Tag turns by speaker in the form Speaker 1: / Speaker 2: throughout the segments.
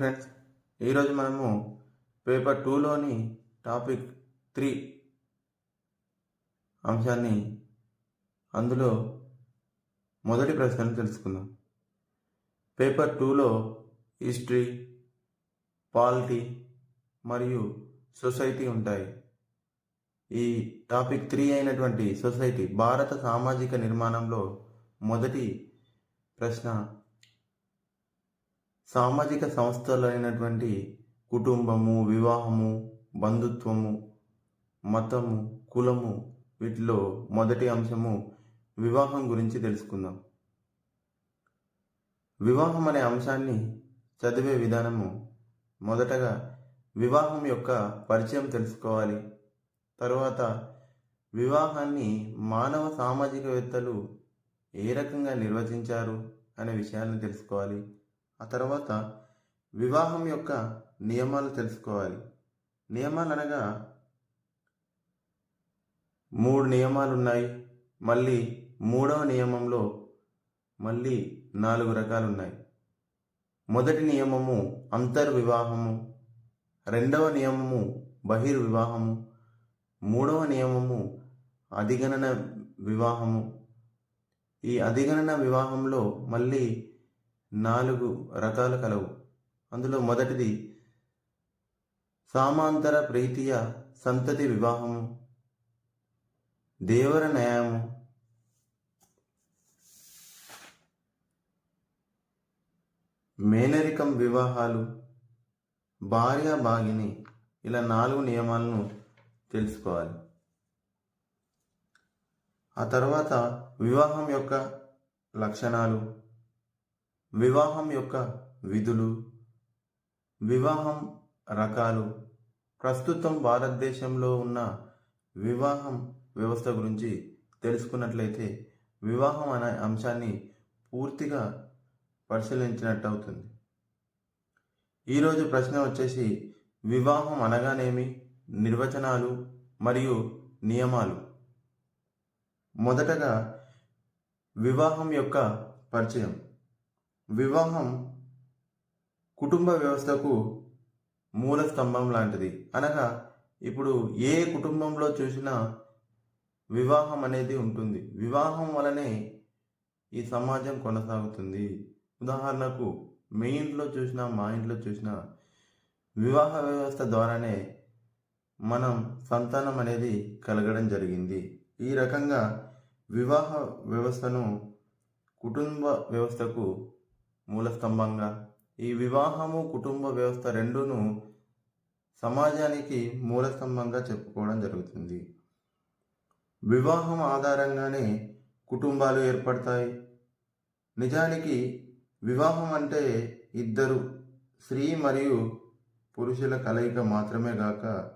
Speaker 1: Friends ఈరోజు మనము paper టూలోని topic three అంశాన్ని అందులో మొదటి ప్రశ్నను తెలుసుకుందాం. పేపర్ టూలో హిస్టరీ పాలిటీ మరియు సొసైటీ ఉంటాయి. ఈ టాపిక్ త్రీ అయినటువంటి సొసైటీ భారత సామాజిక నిర్మాణంలో మొదటి ప్రశ్న సామాజిక సంస్థలైనటువంటి కుటుంబము వివాహము బంధుత్వము మతము కులము వీటిలో మొదటి అంశము వివాహం గురించి తెలుసుకుందాం. వివాహం అనే అంశాన్ని చదివే విధానము మొదటగా వివాహం యొక్క పరిచయం తెలుసుకోవాలి. తరువాత వివాహాన్ని మానవ సామాజికవేత్తలు ఏ రకంగా నిర్వచించారు అనే విషయాన్ని తెలుసుకోవాలి. ఆ తర్వాత వివాహం యొక్క నియమాలు తెలుసుకోవాలి. నియమాలు అనగా మూడు నియమాలు ఉన్నాయి మళ్ళీ మూడవ నియమంలో మళ్ళీ నాలుగు రకాలు ఉన్నాయి మొదటి నియమము అంతర్వివాహము రెండవ నియమము బహిర్వివాహము మూడవ నియమము అధిగణన వివాహము. ఈ అధిగణన వివాహంలో మళ్ళీ నాలుగు రకాలు కలవు. అందులో మొదటిది సామాంతర ప్రీతియ సంతతి వివాహము. దేవర న్యాయము. మేనరికం వివాహాలు. భార్య భాగిని ఇలా నాలుగు నియమాలను తెలుసుకోవాలి. ఆ తర్వాత వివాహం యొక్క లక్షణాలు. వివాహం యొక్క విధులు వివాహం రకాలు ప్రస్తుతం భారతదేశంలో ఉన్న వివాహం వ్యవస్థ గురించి తెలుసుకున్నట్లయితే వివాహం అనే అంశాన్ని పూర్తిగా పరిశీలించినట్టు అవుతుంది ఈరోజు ప్రశ్న వచ్చేసి వివాహం అనగానేమి? నిర్వచనాలు మరియు నియమాలు. మొదటగా వివాహం యొక్క పరిచయం. వివాహం కుటుంబ వ్యవస్థకు మూల స్తంభం లాంటిది. అనగా ఇప్పుడు ఏ కుటుంబంలో చూసినా వివాహం అనేది ఉంటుంది. వివాహం వలనే ఈ సమాజం కొనసాగుతుంది. ఉదాహరణకు మీ ఇంట్లో చూసినా మా ఇంట్లో చూసినా వివాహ వ్యవస్థ ద్వారానే మనం సంతానం అనేది కలగడం జరిగింది. ఈ రకంగా వివాహ వ్యవస్థను కుటుంబ వ్యవస్థకు మూలస్తంభంగా. ఈ వివాహము కుటుంబ వ్యవస్థ రెండును సమాజానికి మూలస్తంభంగా చెప్పుకోవడం జరుగుతుంది. వివాహం ఆధారంగానే కుటుంబాలు ఏర్పడతాయి. నిజానికి వివాహం అంటే ఇద్దరు స్త్రీ మరియు పురుషుల కలయిక మాత్రమే గాక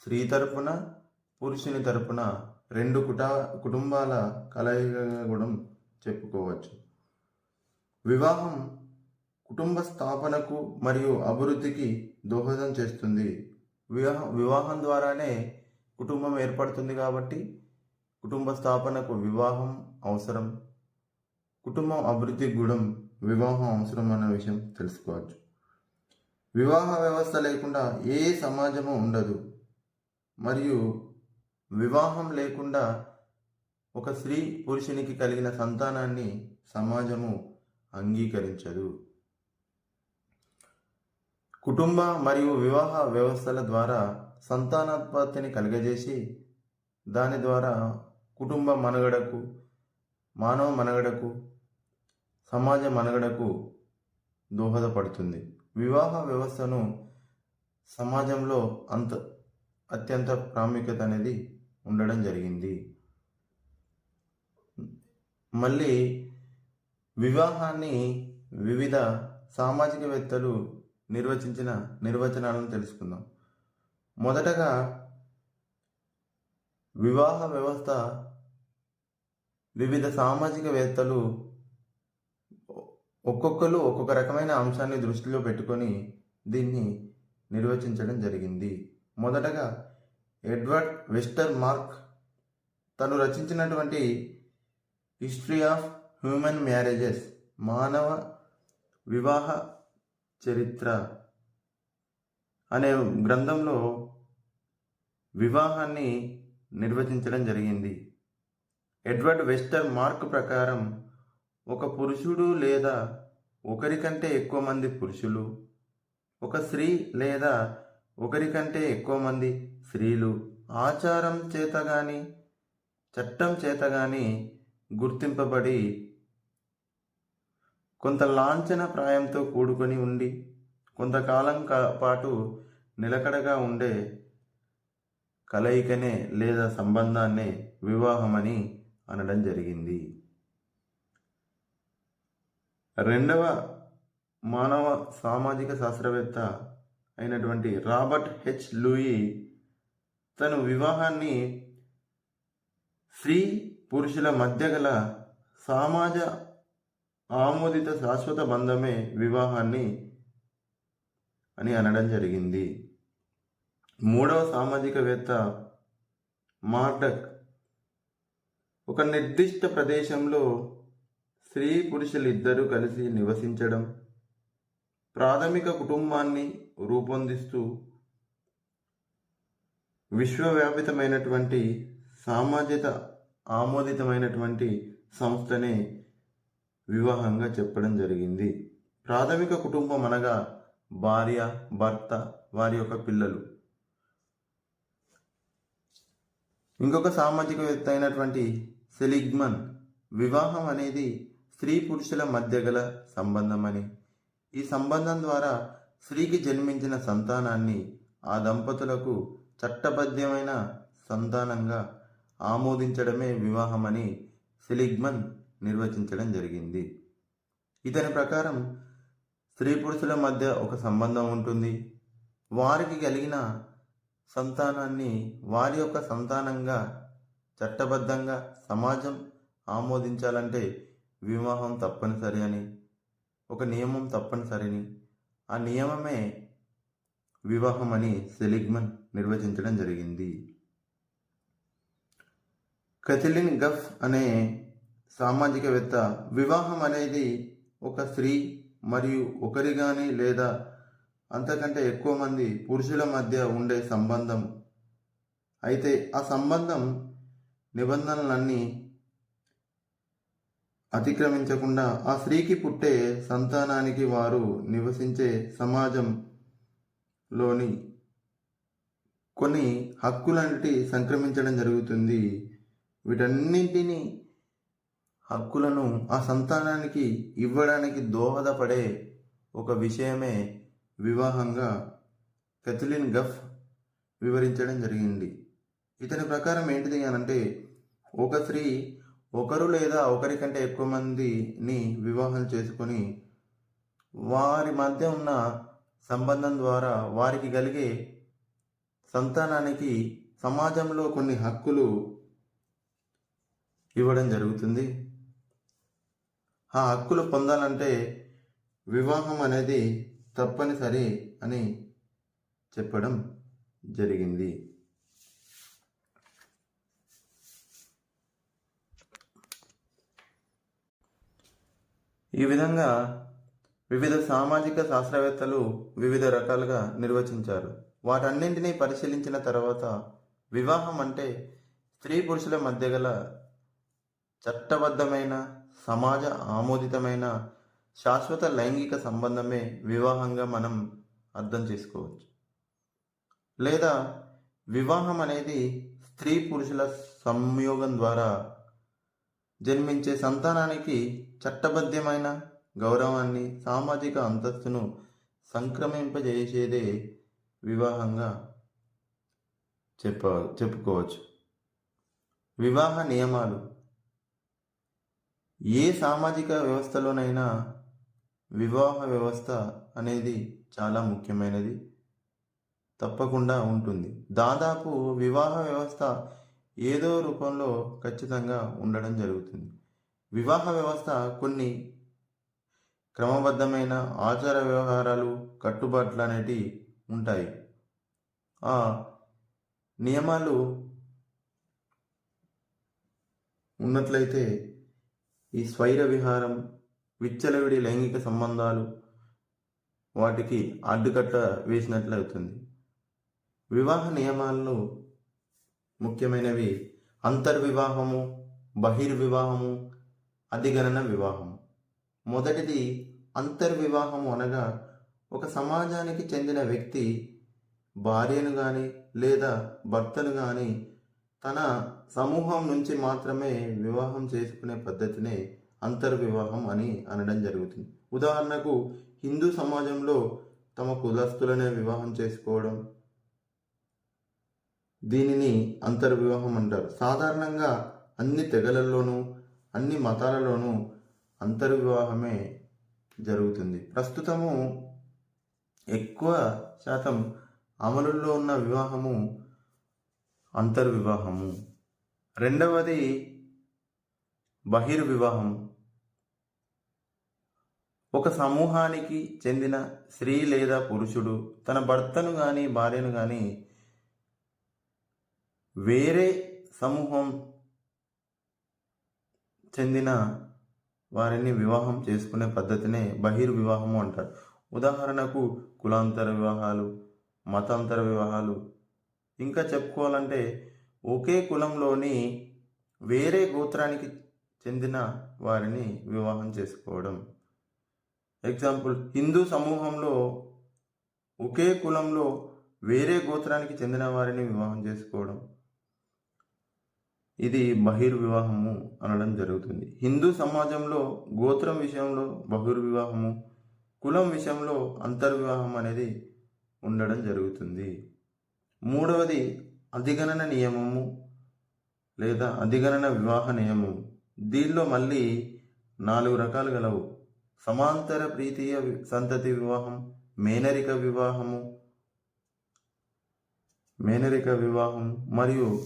Speaker 1: స్త్రీ తరపున పురుషుని తరపున రెండు కుటా కుటుంబాల కలయికగా కూడా చెప్పుకోవచ్చు. వివాహం కుటుంబ స్థాపనకు మరియు అభివృద్ధికి దోహదం చేస్తుంది. వివాహం వివాహం ద్వారానే కుటుంబం ఏర్పడుతుంది కాబట్టి కుటుంబ స్థాపనకు వివాహం అవసరం. కుటుంబం అభివృద్ధి కూడా వివాహం అవసరం అన్న విషయం తెలుసుకోవచ్చు. వివాహ వ్యవస్థ లేకుండా ఏ సమాజము ఉండదు. మరియు వివాహం లేకుండా ఒక స్త్రీ పురుషునికి కలిగిన సంతానాన్ని సమాజము అంగీకరించదు. కుటుంబ మరియు వివాహ వ్యవస్థల ద్వారా సంతానోత్పత్తిని కలుగజేసి దాని ద్వారా కుటుంబ మనుగడకు మానవ మనుగడకు సమాజ మనుగడకు దోహదపడుతుంది. వివాహ వ్యవస్థను సమాజంలో అంత అత్యంత ప్రాముఖ్యత అనేది ఉండడం జరిగింది. మళ్ళీ వివాహాన్ని వివిధ సామాజికవేత్తలు నిర్వచించిన నిర్వచనాలను తెలుసుకుందాం. మొదటగా వివాహ వ్యవస్థ వివిధ సామాజికవేత్తలు ఒక్కొక్కరు ఒక్కొక్క రకమైన అంశాన్ని దృష్టిలో పెట్టుకొని దీన్ని నిర్వచించడం జరిగింది. మొదటగా ఎడ్వర్డ్ వెస్టర్ మార్క్ తను రచించినటువంటి హిస్టరీ ఆఫ్ హ్యూమన్ మ్యారేజెస్ మానవ వివాహ చరిత్ర అనే గ్రంథంలో వివాహాన్ని నిర్వచించడం జరిగింది. ఎడ్వర్డ్ వెస్టర్ మార్క్ ప్రకారం ఒక పురుషుడు లేదా ఒకరికంటే ఎక్కువ మంది పురుషులు ఒక స్త్రీ లేదా ఒకరికంటే ఎక్కువ మంది స్త్రీలు ఆచారం చేత కానీ చట్టం చేత కానీ గుర్తింపబడి కొంత లాంఛన ప్రాయంతో కూడుకొని ఉండి కొంతకాలం పాటు నిలకడగా ఉండే కలయికనే లేదా సంబంధాన్నే వివాహమని అనడం జరిగింది. రెండవ మానవ సామాజిక శాస్త్రవేత్త అయినటువంటి రాబర్ట్ హెచ్. లూయి తను వివాహాన్ని స్త్రీ పురుషుల మధ్య గల సమాజ ఆమోదిత శాశ్వత బంధమే వివాహాన్ని అని అనడం జరిగింది. మూడవ సామాజికవేత్త మార్డక్ ఒక నిర్దిష్ట ప్రదేశంలో స్త్రీ పురుషులిద్దరూ కలిసి నివసించడం ప్రాథమిక కుటుంబాన్ని రూపొందిస్తూ విశ్వవ్యాపితమైనటువంటి సామాజిక ఆమోదితమైనటువంటి సంస్థనే వివాహంగా చెప్పడం జరిగింది. ప్రాథమిక కుటుంబం అనగా భార్య భర్త వారి యొక్క పిల్లలు. ఇంకొక సామాజికవేత్త అయినటువంటి సెలిగ్మన్ వివాహం అనేది స్త్రీ పురుషుల మధ్య గల సంబంధమని ఈ సంబంధం ద్వారా స్త్రీకి జన్మించిన సంతానాన్ని ఆ దంపతులకు చట్టబద్ధమైన సంతానంగా ఆమోదించడమే వివాహమని సెలిగ్మన్ నిర్వచించడం జరిగింది. ఇతని ప్రకారం స్త్రీ పురుషుల మధ్య ఒక సంబంధం ఉంటుంది. వారికి కలిగిన సంతానాన్ని వారి యొక్క సంతానంగా చట్టబద్ధంగా సమాజం ఆమోదించాలంటే వివాహం తప్పనిసరి అని ఒక నియమం తప్పనిసరిని. ఆ నియమమే వివాహం అని సెలిగ్మన్ నిర్వచించడం జరిగింది. కథిలిన్ గఫ్ అనే సామాజికవేత్త. వివాహం అనేది ఒక స్త్రీ మరియు ఒకరి కానీ లేదా అంతకంటే ఎక్కువ మంది పురుషుల మధ్య ఉండే సంబంధం. అయితే ఆ సంబంధం నిబంధనలన్నీ అతిక్రమించకుండా ఆ స్త్రీకి పుట్టే సంతానానికి వారు నివసించే సమాజంలోని కొన్ని హక్కులంటి సంక్రమించడం జరుగుతుంది. వీటన్నింటినీ హక్కులను ఆ సంతానానికి ఇవ్వడానికి దోహదపడే ఒక విషయమే వివాహంగా కెథలిన్ గఫ్ వివరించడం జరిగింది. ఇతని ప్రకారం ఏంటిది అని అంటే ఒక స్త్రీ ఒకరు లేదా ఒకరి కంటే ఎక్కువ మందిని వివాహం చేసుకొని వారి మధ్య ఉన్న సంబంధం ద్వారా వారికి కలిగే సంతానానికి సమాజంలో కొన్ని హక్కులు ఇవ్వడం జరుగుతుంది. ఆ హక్కులు పొందాలంటే వివాహం అనేది తప్పనిసరి అని చెప్పడం జరిగింది. ఈ విధంగా వివిధ సామాజిక శాస్త్రవేత్తలు వివిధ రకాలుగా నిర్వచించారు. వాటన్నింటినీ పరిశీలించిన తర్వాత వివాహం అంటే స్త్రీ పురుషుల మధ్య గల చట్టబద్ధమైన సమాజ ఆమోదితమైన శాశ్వత లైంగిక సంబంధమే వివాహంగా మనం అర్థం చేసుకోవచ్చు. లేదా వివాహం అనేది స్త్రీ పురుషుల సంయోగం ద్వారా జన్మించే సంతానానికి చట్టబద్ధమైన గౌరవాన్ని సామాజిక అంతస్తును సంక్రమింపజేసేదే వివాహంగా చెప్ప చెప్పుకోవచ్చు. వివాహ నియమాలు ఏ సామాజిక వ్యవస్థలోనైనా వివాహ వ్యవస్థ అనేది చాలా ముఖ్యమైనది. తప్పకుండా ఉంటుంది. దాదాపు వివాహ వ్యవస్థ ఏదో రూపంలో ఖచ్చితంగా ఉండడం జరుగుతుంది. వివాహ వ్యవస్థ కొన్ని క్రమబద్ధమైన ఆచార వ్యవహారాలు కట్టుబాట్లు అనేటివి ఉంటాయి. ఆ నియమాలు ఉన్నట్లయితే ఈ స్వైర విహారం విచ్చలవిడి లైంగిక సంబంధాలు వాటికి అడ్డుకట్ట వేసినట్లు అవుతుంది. వివాహ నియమాల్లో ముఖ్యమైనవి అంతర్వివాహము బహిర్వివాహము అధిగణన వివాహము. మొదటిది అంతర్వివాహము అనగా ఒక సమాజానికి చెందిన వ్యక్తి భార్యను కానీ లేదా భర్తను కానీ తన సమూహం నుంచి మాత్రమే వివాహం చేసుకునే పద్ధతినే అంతర్వివాహం అని అనడం జరుగుతుంది. ఉదాహరణకు హిందూ సమాజంలో తమ కులస్తులనే వివాహం చేసుకోవడం దీనిని అంతర్వివాహం అంటారు. సాధారణంగా అన్ని తెగలలోనూ అన్ని మతాలలోనూ అంతర్వివాహమే జరుగుతుంది. ప్రస్తుతము ఎక్కువ శాతం అమలుల్లో ఉన్న వివాహము అంతర్వివాహము. రెండవది బహిర్వివాహం. ఒక సమూహానికి చెందిన స్త్రీ లేదా పురుషుడు తన భర్తను కానీ భార్యను కానీ వేరే సమూహం చెందిన వారిని వివాహం చేసుకునే పద్ధతినే బహిర్వివాహము అంటారు. ఉదాహరణకు కులాంతర వివాహాలు మతాంతర వివాహాలు ఇంకా చెప్పుకోవాలంటే ఒకే కులంలోని వేరే గోత్రానికి చెందిన వారిని వివాహం చేసుకోవడం. ఎగ్జాంపుల్ హిందూ సమూహంలో ఒకే కులంలో వేరే గోత్రానికి చెందిన వారిని వివాహం చేసుకోవడం. ఇది బహిర్వివాహము అనడం జరుగుతుంది. హిందూ సమాజంలో గోత్రం విషయంలో బహిర్వివాహము కులం విషయంలో అంతర్వివాహం అనేది ఉండడం జరుగుతుంది. మూడవది అధిగణన నియమము లేదా అధిగణన వివాహ నియమం దీనిలో మళ్ళీ నాలుగు రకాలు గలవు. సమాంతర ప్రీతీయ వి- సంతతి వివాహం మేనరిక వివాహము మేనరిక వివాహం మరియు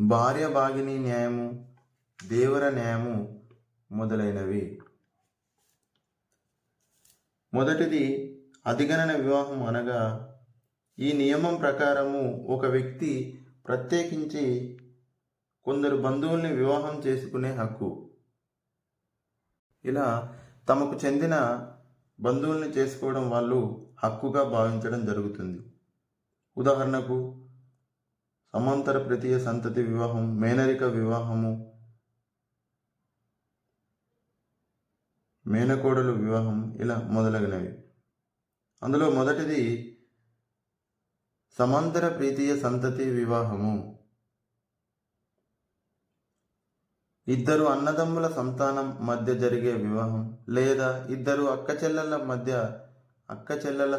Speaker 1: భార్య భాగిని న్యాయము దేవర న్యాయము మొదలైనవి. మొదటిది అధిగణన వివాహం అనగా ఈ నియమం ప్రకారము ఒక వ్యక్తి ప్రత్యేకించి కొందరు బంధువుల్ని వివాహం చేసుకునే హక్కు. ఇలా తమకు చెందిన బంధువుల్ని చేసుకోవడం వాళ్ళు హక్కుగా భావించడం జరుగుతుంది. ఉదాహరణకు సమాంతర ప్రతీయ సంతతి వివాహం మేనరిక వివాహము మేనకోడలు వివాహం ఇలా మొదలగునవి. అందులో మొదటిది సమాంతర ప్రీతీయ సంతతి వివాహము. ఇద్దరు అన్నదమ్ముల సంతానం మధ్య జరిగే వివాహం లేదా ఇద్దరు అక్క మధ్య అక్క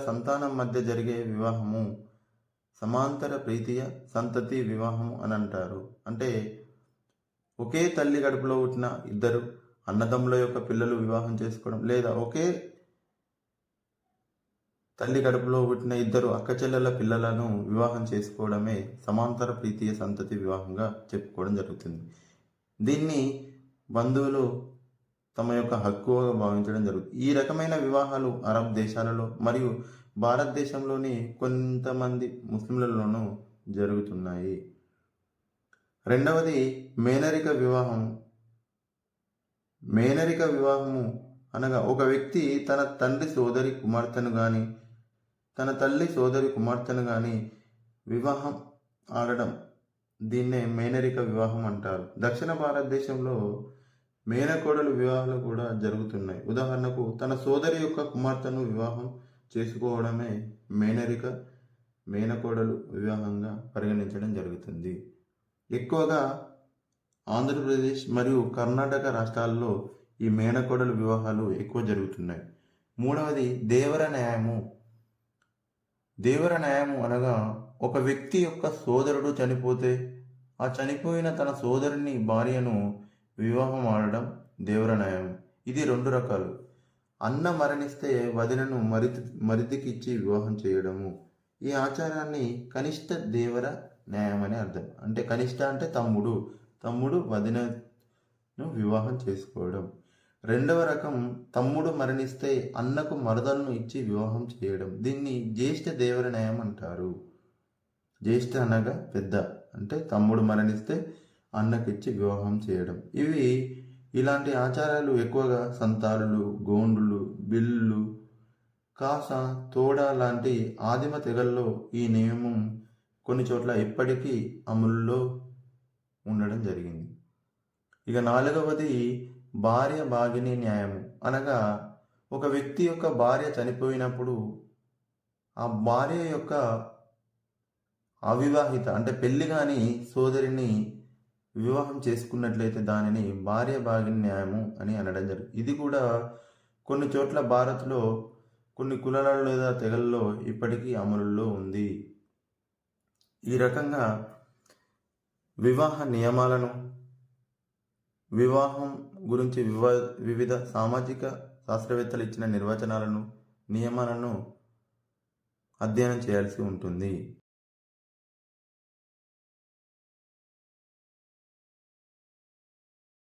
Speaker 1: సంతానం మధ్య జరిగే వివాహము సమాంతర ప్రీతీయ సంతతి వివాహము అని అంటారు. అంటే ఒకే తల్లి గడుపులో పుట్టిన ఇద్దరు అన్నదమ్ముల యొక్క పిల్లలు వివాహం చేసుకోవడం లేదా ఒకే తల్లి కడుపులో పుట్టిన ఇద్దరు అక్క చెల్లెల పిల్లలను వివాహం చేసుకోవడమే సమాంతర ప్రీతియ సంతతి వివాహంగా చెప్పుకోవడం జరుగుతుంది. దీన్ని బంధువులు తమ యొక్క హక్కుగా భావించడం జరుగుతుంది. ఈ రకమైన వివాహాలు అరబ్ దేశాలలో మరియు భారతదేశంలోని కొంతమంది ముస్లింలలోనూ జరుగుతున్నాయి. రెండవది మేనరిక వివాహం. మేనరిక వివాహము అనగా ఒక వ్యక్తి తన తండ్రి సోదరి కుమార్తెను కానీ తన తల్లి సోదరి కుమార్తెను కానీ వివాహం ఆడడం దీన్నే మేనరిక వివాహం అంటారు. దక్షిణ భారతదేశంలో మేనకోడలు వివాహాలు కూడా జరుగుతున్నాయి. ఉదాహరణకు తన సోదరి యొక్క కుమార్తెను వివాహం చేసుకోవడమే మేనరిక మేనకోడలు వివాహంగా పరిగణించడం జరుగుతుంది. ఎక్కువగా ఆంధ్రప్రదేశ్ మరియు కర్ణాటక రాష్ట్రాల్లో ఈ మేనకోడలు వివాహాలు ఎక్కువ జరుగుతున్నాయి. మూడవది దేవర న్యాయము. దేవర న్యాయము అనగా ఒక వ్యక్తి యొక్క సోదరుడు చనిపోతే ఆ చనిపోయిన తన సోదరుని భార్యను వివాహం ఆడడం దేవర న్యాయం ఇది రెండు రకాలు. అన్న మరణిస్తే వదినను మరి మరిదికిచ్చి వివాహం చేయడము. ఈ ఆచారాన్ని కనిష్ట దేవర న్యాయం అని అర్థం. అంటే కనిష్ట అంటే తమ్ముడు. తమ్ముడు వదినను వివాహం చేసుకోవడం. రెండవ రకం తమ్ముడు మరణిస్తే అన్నకు మరదలను ఇచ్చి వివాహం చేయడం. దీన్ని జ్యేష్ఠ దేవర న్యాయం అంటారు. జ్యేష్ఠ అనగా పెద్ద అంటే తమ్ముడు మరణిస్తే అన్నకిచ్చి వివాహం చేయడం. ఇవి ఇలాంటి ఆచారాలు ఎక్కువగా సంతాలులు గోండులు బిల్లులు కాస తోడ లాంటి ఆదిమ తెగల్లో ఈ నియమం కొన్ని చోట్ల ఇప్పటికీ అమలులో ఉండడం జరిగింది. ఇక నాలుగవది భార్య భాగిని న్యాయము అనగా ఒక వ్యక్తి యొక్క భార్య చనిపోయినప్పుడు ఆ భార్య యొక్క అవివాహిత అంటే పెళ్ళి కాని సోదరిని వివాహం చేసుకున్నట్లయితే దానిని భార్య భాగిని న్యాయము అని అనడం జరుగుతుంది ఇది కూడా కొన్ని చోట్ల భారత్లో కొన్ని కులాలలో లేదా తెగల్లో ఇప్పటికీ అమలులో ఉంది. ఈ రకంగా వివాహ నియమాలను వివాహం గురించి వివా వివిధ సామాజిక శాస్త్రవేత్తలు ఇచ్చిన నిర్వచనాలను నియమాలను అధ్యయనం చేయాల్సి ఉంటుంది.